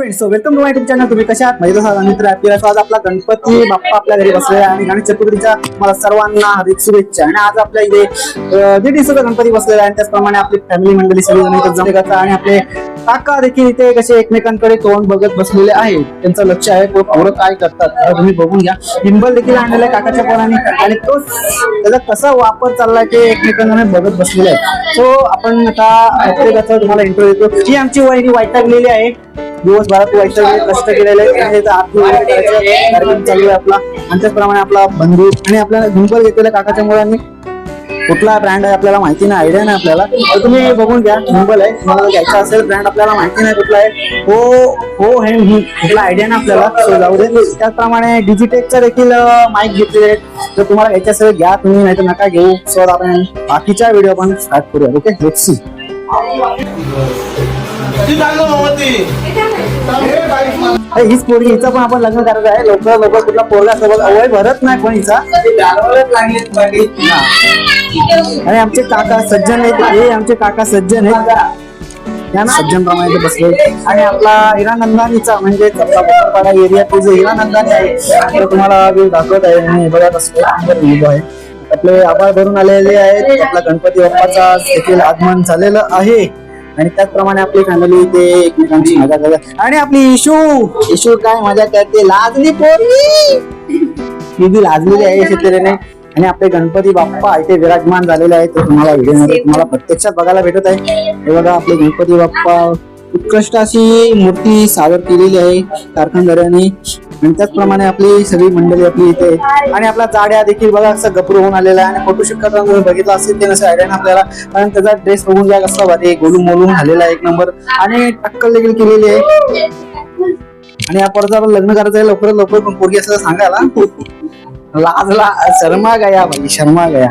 Friends so welcome to my YouTube channel तुम्ही कशा आहात? माहिती असाल मित्र आपल्याला आज आपला गणपती बाप्पा आपल्या घरी बसलेला आहे. आणि गणेश चतुर्थीच्या मला सर्वांना हार्दिक शुभेच्छा. आणि आज आपल्या इथे दीड दिवसाचा गणपती बसलेला आहे. आणि त्याचप्रमाणे आपली फॅमिली मंडळी सगळी जण इथे आणि आपले काका देखील इथे कसे एकमेकांकडे तोंड बघत बसलेले आहेत. त्यांचं लक्ष आहे. तो काय करतात. तुम्ही बघून घ्या. हिंबल देखील आणलेला आहे काकाच्या पोराने. आणि तो त्याचा कसा वापर चाललाय ते एकमेकांना बघत बसलेले आहेत. सो आपण आता प्रत्येकाचा तुम्हाला इंटरव्ह्यू देतो. ही आमची वहिनी वाईटागलेली आहे. दिवसभरात वैतागले कष्ट केलेले आहेत. कार्यक्रम चालू आहे आपला. आणि त्याचप्रमाणे आपला बंधू आणि आपल्याला डिंबल घेतलेल्या काकाच्या मुलांनी कुठला ब्रँड आहे आपल्याला माहिती नाही आयडिया नाही आपल्याला. तर तुम्ही बघून घ्या मुंबल आहे. तुम्हाला घ्यायचा असेल ब्रँड आपल्याला माहिती नाही कुठला आहे. हो हो हे कुठला आयडिया नाही आपल्याला. जाऊ दे. त्याचप्रमाणे डिजिटेकचा देखील माईक घेतलेले आहेत. जर तुम्हाला घ्यायचे असेल घ्या तुम्ही नाही तर नका घेऊ. सो आपण बाकीच्या व्हिडिओ पण स्टार्ट करूया ओके लेट्स सी मामा ती हीच पोरगी हिचं पण आपण लग्न करायचं आहे. लवकर लवकर कुठला पोरगा सोबत अवय भरत नाही पण हिचा. आणि आमचे काका सज्जन आहेत. हे आमचे काका सज्जन आहेत. या सज्जन प्रमाणे बसले आणि आपला हिरानंदानीचा म्हणजे चपलापाडा एरियातील जो हिरानंदानी आहे तो तुम्हाला व्ह्यू दाखवत आहे. आणि हे बघत असतो आहे. आपले आभार भरून आलेले आहेत. आपला गणपती बाप्पाचा देखील आगमन झालेलं आहे. आणि त्याचप्रमाणे आपली फॅमिली ते एकमेकांची मजा करतात. आणि आपली इशू. इशू काय? मजा करते. लाजली पोरगी. ती लाजलेली आहे शेतकऱ्याने. आणि आपले गणपती बाप्पा इथे विराजमान झालेले आहेत. तुम्हाला व्हिडिओमध्ये तुम्हाला प्रत्यक्षात बघायला भेटत आहे. हे बघा आपले गणपती बाप्पा उत्कृष्ट अशी मूर्ती सादर केलेली आहे. कारखानदाराने आणि त्याचप्रमाणे आपली सगळी मंडळी आपली इथे. आणि आपला जाड्या देखील बघा असं गपरू होऊन आलेला आहे. आणि फोटोशूट करताना बघितला बघितलं असेल ते नसं आयडिया आपल्याला. कारण त्याचा ड्रेस बघून जा कसा भारी गोलून मोलून झालेला आहे एक नंबर. आणि टक्कल देखील केलेली आहे. आणि या परत आपण लग्न करायचं आहे लवकरात लवकर. पण पोरगी असं सांगायला. लाजला. शर्मा गया भाई शर्मा गया.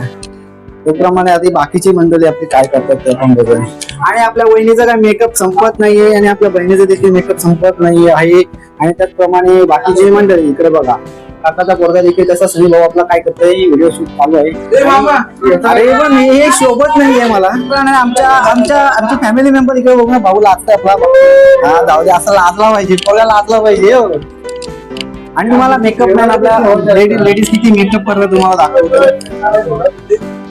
त्याप्रमाणे आधी बाकीची मंडळी आपली काय करतात ते पण बघूया. आणि आपल्या वहिनीचा काय मेकअप संपत नाहीये आणि आपल्या बहिणीचा देखील मेकअप संपत नाही आहे. आणि त्याचप्रमाणे बाकीची मंडळी इकडे बघा. काकाचा पोरगा देखील तसा सनी भाऊ आपला काय करतोय व्हिडिओ शूट चालू आहे. अरे पण हे शोभत नाहीये मला. आमच्या आमच्या आमची फॅमिली मेंबर इकडे बघ ना भाऊ लाजतोय आपला. हा जाऊ दे असं लाजला पाहिजे. पोरगा लाजला पाहिजे हो. आणि तुम्हाला मेकअप मॅन आपल्या लेडीज लेडीज किती मेकअप करतात तुम्हाला दाखवतो.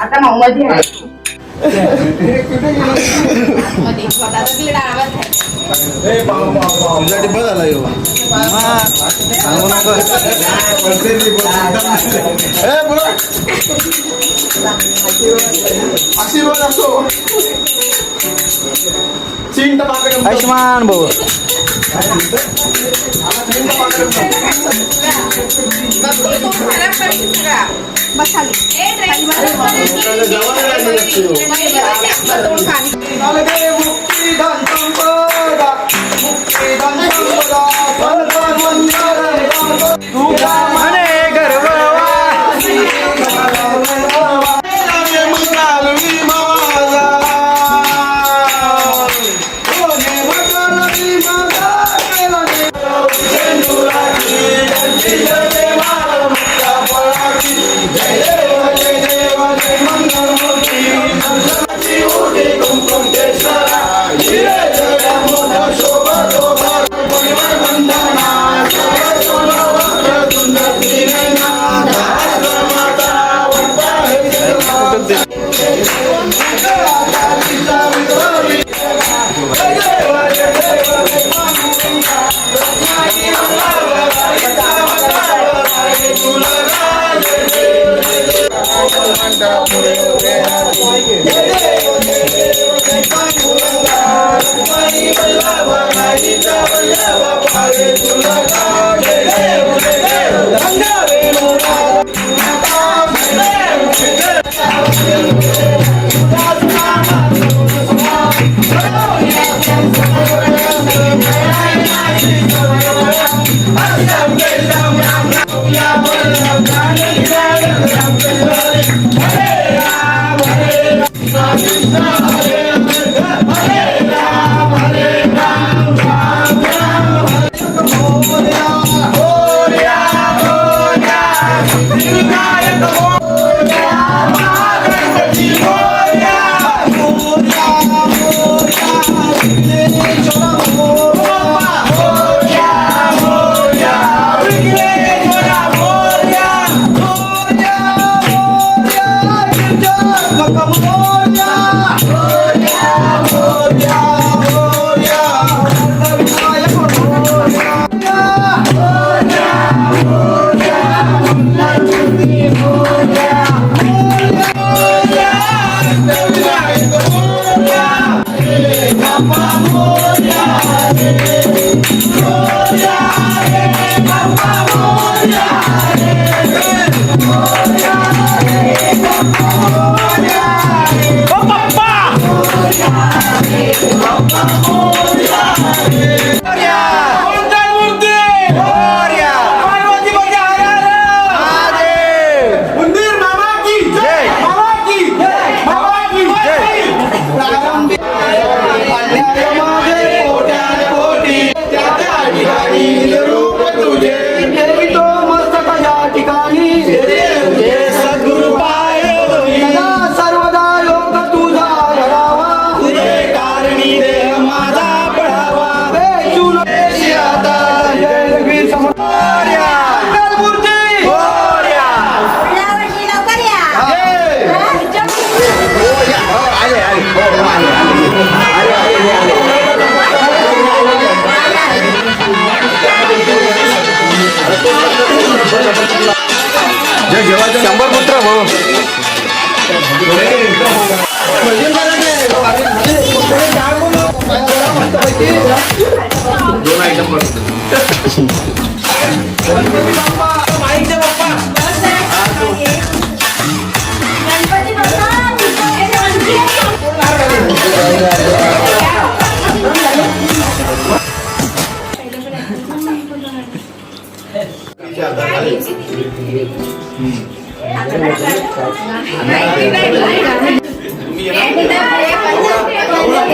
आता माऊमध्ये आहे मध्ये स्वतःचा आवाज आहे सांगू नको. बोला. आशीर्वाद असो चिंट पाकडं. आयुष्मान भाऊ तो Yeah.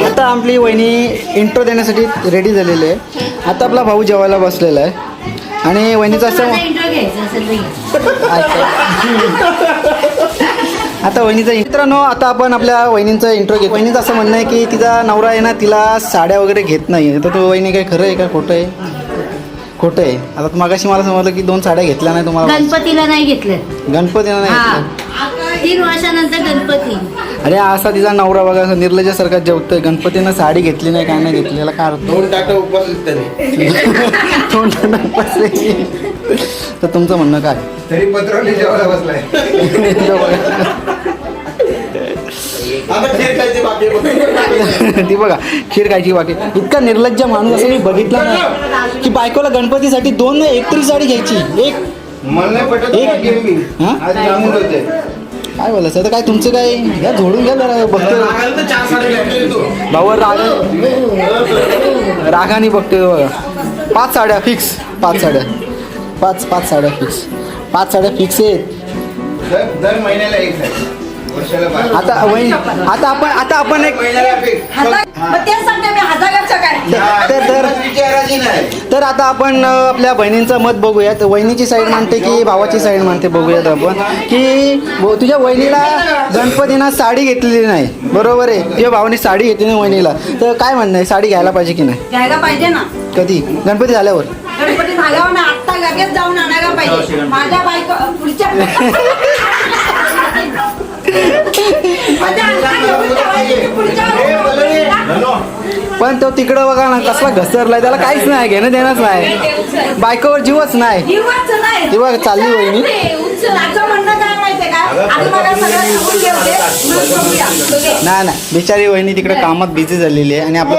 आता आपली वहिनी इंट्रो देण्यासाठी रेडी झालेली आहे. आता आपला भाऊ जेवायला बसलेला आहे. आणि वहिनीचं असं. आता वहिनीचा मित्रांनो आता आपण आपल्या वहिनींचा इंट्रो घेतो. वहिनीचं असं म्हणणं आहे की तिचा नवरा आहे ना तिला साड्या वगैरे घेत नाही. तर तो वहिनी काय खरं आहे का? खोटं आहे? खोटं आहे. आता मागाशी मला समजलं की दोन साड्या घेतल्या नाही तुम्हाला गणपतीला नाही घेतलं. गणपतीला नाही घेतल्या. तीन वर्षानंतर गणपती. अरे असा तिचा नवरा बघा असं निर्लजासारखा जेवतोय. गणपतीनं साडी घेतली नाही काय नाही घेतली याला काय अर्थ? दोन टाटा उपवास तरी तोंडानं बसले. तर तुमचं म्हणणं काय? तरी पत्रवली जेवायला बसलाय. ती बघा खीर खायची बाकी इतका निर्लज्ज माणूस असं मी बघितला नाही. की बायकोला गणपतीसाठी दोन नाही एक तरी साडी घ्यायची. एक. मला पटत एक- हा? काय बोलायचं? आता काय तुमचं काय? या झोडून घ्या जरा बघतोय. रागाला तर चार साडे लागले तू भाऊ राग रागाने बघतोय बघा. पाच साड्या फिक्स पाच साड्या. पाच पाच साड्या फिक्स पाच साड्या फिक्स आहेत. दर महिन्याला एक पाच. आता वही आता आपण आता आपण एक तर- तर- विचारायची नाही. तर आता आपण आपल्या बहिणींचं मत बघूयात. वहिनीची साईड मानते की भावाची साईड मानते बघूयात आपण. की तुझ्या वहिनीला गणपतीनं साडी घेतलेली नाही. बरोबर आहे? तुझ्या भावाने साडी घेतली नाही वहिनीला. तर काय म्हणणं आहे? साडी घ्यायला पाहिजे की नाही? घ्यायला पाहिजे ना. कधी? गणपती झाल्यावर. गणपती झाल्यावर ना आत्ता लगेच जाऊन आणायला पाहिजे. माझ्या बायको पुढच्या माझ्या आत्ता घेऊन ठेवायची की पुढच्या वर्षी पण तो तिकडं बघा ना कसला घसरलाय. त्याला काहीच नाही घेणं देणंच नाही. बायकोवर जीवच नाही. जीवच नाही. ती बघ चालली वहिनी. त्याचं म्हणणं काय माहितीये का? आधी मला सगळं सांगून घेऊ दे मग बघूया. बघे. नाही नाही बिचारी वहिनी तिकडे कामात बिझी झालेली आहे आणि आपलं.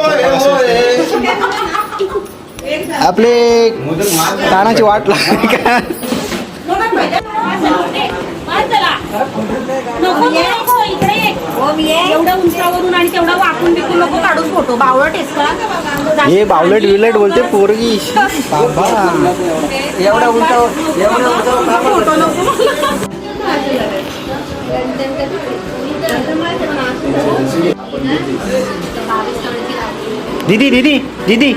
आपले. कानाची वाट लागली का. नको तू नको इकडे ये. एवढं उंचावरून आणि तेवढा वाकून बिकून नको काढूच फोटो. बावळट आहेस का हे बावलट विलट बोलते पोरगी. बाबा. एवढा एवढा फोटो नको दीदी दीदी दीदी.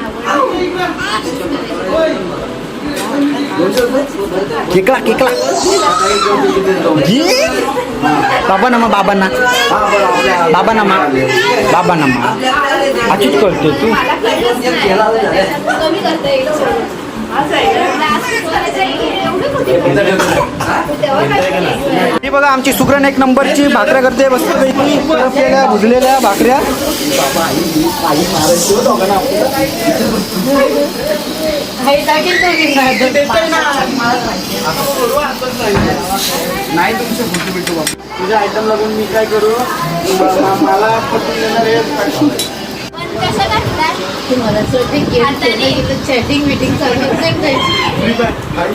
किकला किकला ये. बाबा nama बाबा ना बाबा नमा बाबा नमा अचूक करतो तू कमी ही बघा आमची सुग्रण एक नंबरची भाकऱ्या करते मस्तपैकी करपलेल्या भुजलेल्या भाकऱ्या तुझ्या आयटम लागून मी काय करू? मला पटवून देणार आहे चॅटिंग मिटिंग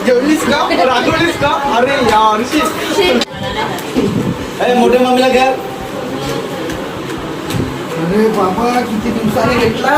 जेवलीस का? रागवलीस का? अरे यार अरे मोठ्या मम्मीला घ्या. अरे बाबा किती दिवसाने भेटला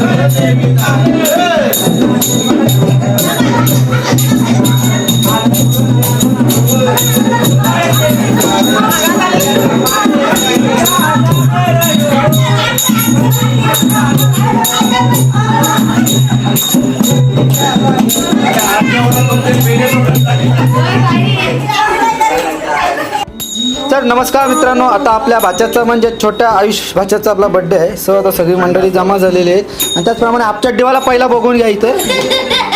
तर नमस्कार मित्रांनो. आता आपल्या भाच्याचा म्हणजे छोट्या आयुष भाच्याचा आपला बड्डे आहे. सो आता सगळी मंडळी जमा झालेली आहेत. आणि त्याचप्रमाणे आपचड्डीवाला पहिला बघून घ्या इथं.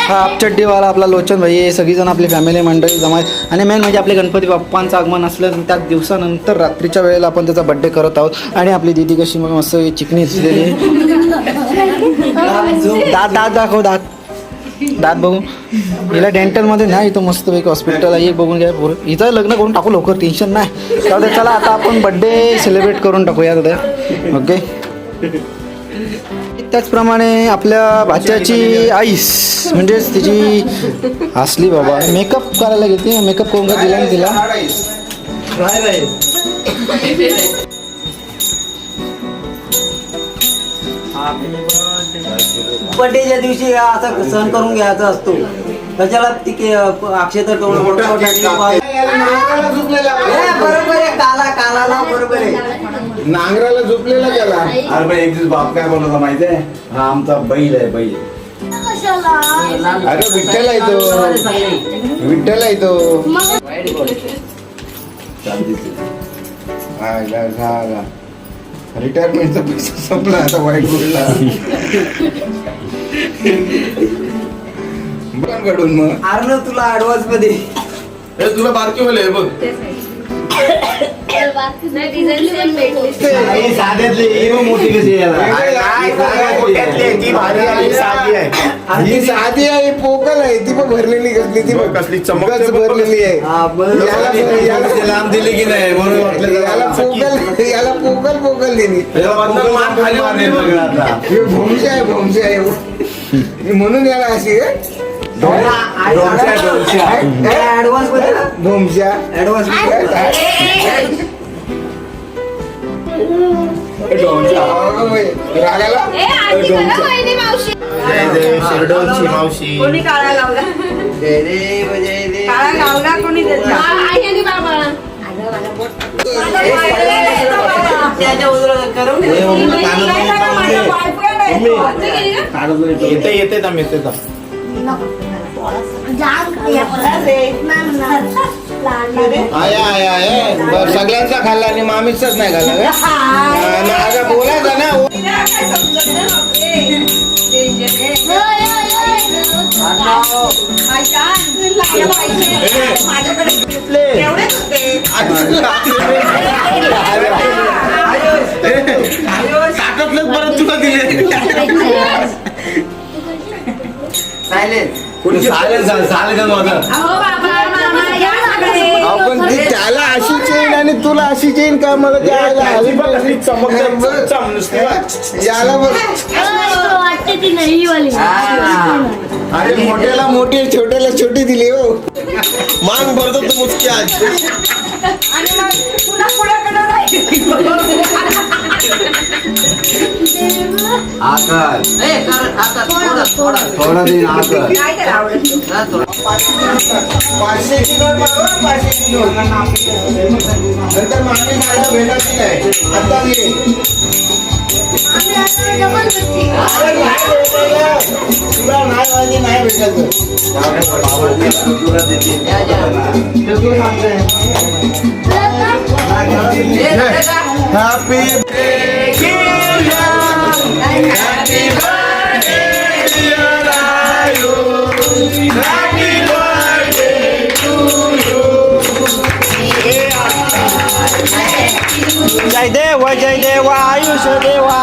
हा आपचड्डीवाला आपला लोचन भाई हे सगळीजण आपली फॅमिली मंडळी जमा आहेत. आणि मेन म्हणजे आपले गणपती बाप्पांचं आगमन असलं त्याच दिवसानंतर रात्रीच्या वेळेला आपण त्याचा बड्डे करत आहोत. आणि आपली दिदी कशी मग मस्त चिकनी दिसलेली आहे. दात दात दाखव दात. दात बघू. हिला डेंटलमध्ये नाही इथं मस्तपैकी हॉस्पिटल आहे. एक बघून घ्या पोर. इथं लग्न करून टाकू लवकर टेन्शन नाही. त्यामुळे चला आता आपण बड्डे सेलिब्रेट करून टाकूया दादा ओके त्याचप्रमाणे आपल्या भाच्याची आईस म्हणजेच तिची हसली बाबा. मेकअप करायला घेते मेकअप करून का दिला नाही तिला. बर्थडेच्या दिवशी असा सण करून घ्यायचा असतो. त्याच्याला ती अक्षय तर बरोबर आहे काला काला नाव बरोबर आहे. नांगराला झोपलेला त्याला अरे पण एक दिवस बाप काय बोलत माहितीये? हा आमचा बैल आहे बैल. अरे विठ्ठल आहे तो. विठ्ठल आहे तो. रिटायरमेंटचा पैसा संपला आता वाईट गोष्ट. बघकडून मग. आर्नव तुला ऍडव्हान्समध्ये. हे तुला बारकी होले बघ. साध्यातले मोठी कशी ही साधी आहे. पोकल आहे ती पण भरलेली कसली ती पण कसली चमक- गच भरलेली आहे. याला- लांब दिली की नाही म्हणून याला पोकल याला पोकल पोकल दिली. हे भोमशी आहे भोमशी आहे. म्हणून याला अशी आहे. ऍडव्हान्स ऍडव्हान्स रागाला मावशी. कोणी काळा लावला? जय देव जय देव. काळा लावला कोणी येते. येते. येते आया आया आहे बरं, सगळ्यांचा खाल्ला आणि मामीचाच नाही खाल्ला का? हा, ना, आता बोलायचं ना ताटातलंच परत तुला दिले सायलेन्स चालेल चालेल का माझं अहो बाबा मामा या सगळे आपण ती त्याला अशी चेन आणि तुला अशी चेन का मला द्यायला हवी चमक नुसती याला बघ. वाटते ती नाही वाली अरे मोठ्याला मोठी छोट्याला छोटी दिली हो. मान भरतो तू मुसकी आज. आणि मग पुन्हा पुढे कडं नाही. आकार। थोडा दिन आकर काय त्याला आवडत पाचशेची नोट मागवा पाचशेची नोट नंतर मागे माझ्या भेटायची नाही आता ये अरे नाही भेटायला. तुला नाही. माहिती नाही भेटायचं हॅपी जय देव जय देवा आयुष देवा।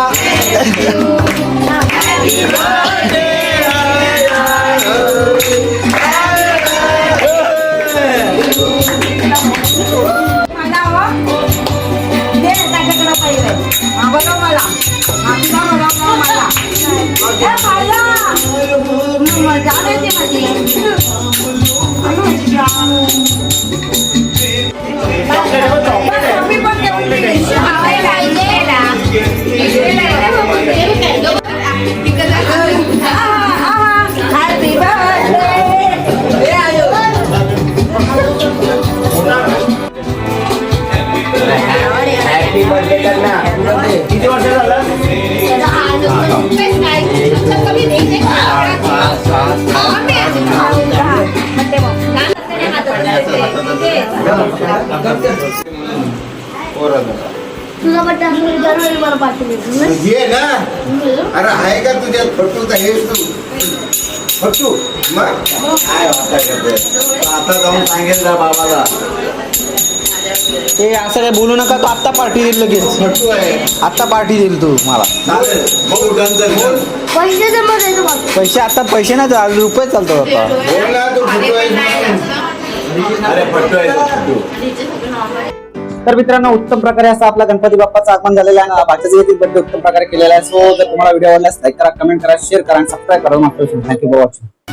जानेवारी मला पाठवली. घे ना. अरे आहे का तुझ्यात? फटू तर हेच तू. फटू. मग? काय? वाटा करते आता जाऊन सांगेल ना बाबाला. ते असं काय बोलू नका तू आत्ता पार्टी देईल लगेच. फटू आहे. आत्ता पार्टी देईल तू मला. चालेल. बघू डन तर बोल. पैसे जमा पैसे आता पैसे नाही चालू रुपये चालतात आता. बोल ना तू फटू आहे. अरे तो, तर मित्रांनो उत्तम प्रकारे असा आपला गणपती बाप्पाचं आगमन झालेलं आहे आणि भाच्याचं देखील उत्तम प्रकारे केलेला आहे सो जर तुम्हाला व्हिडिओ आवडल्यास लाईक करा कमेंट करा शेअर करा आणि सबस्क्राईब करा. Thank you for watching